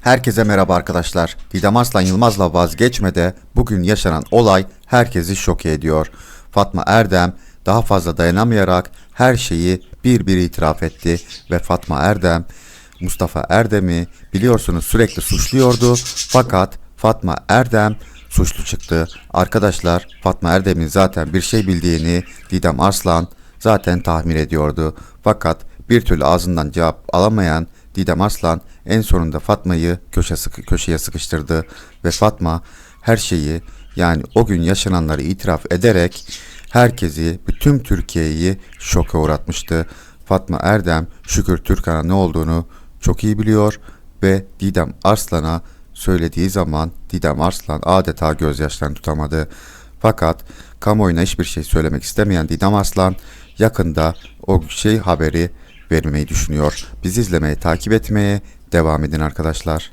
Herkese merhaba arkadaşlar. Didem Arslan Yılmaz'la vazgeçmede bugün yaşanan olay herkesi şok ediyor. Fatma Erdem daha fazla dayanamayarak her şeyi bir bir itiraf etti ve Fatma Erdem Mustafa Erdem'i biliyorsunuz sürekli suçluyordu fakat Fatma Erdem suçlu çıktı. Arkadaşlar Fatma Erdem'in zaten bir şey bildiğini Didem Arslan zaten tahmin ediyordu. Fakat bir türlü ağzından cevap alamayan Didem Arslan en sonunda Fatma'yı köşe sıkı, köşeye sıkıştırdı ve Fatma her şeyi yani o gün yaşananları itiraf ederek herkesi, bütün Türkiye'yi şoka uğratmıştı. Fatma Erdem Şükür Türkan'a ne olduğunu çok iyi biliyor ve Didem Arslan'a söylediği zaman Didem Arslan adeta gözyaşlarını tutamadı. Fakat kamuoyuna hiçbir şey söylemek istemeyen Didem Arslan yakında o şey haberi vermeyi düşünüyor. Bizi izlemeye, takip etmeye devam edin arkadaşlar.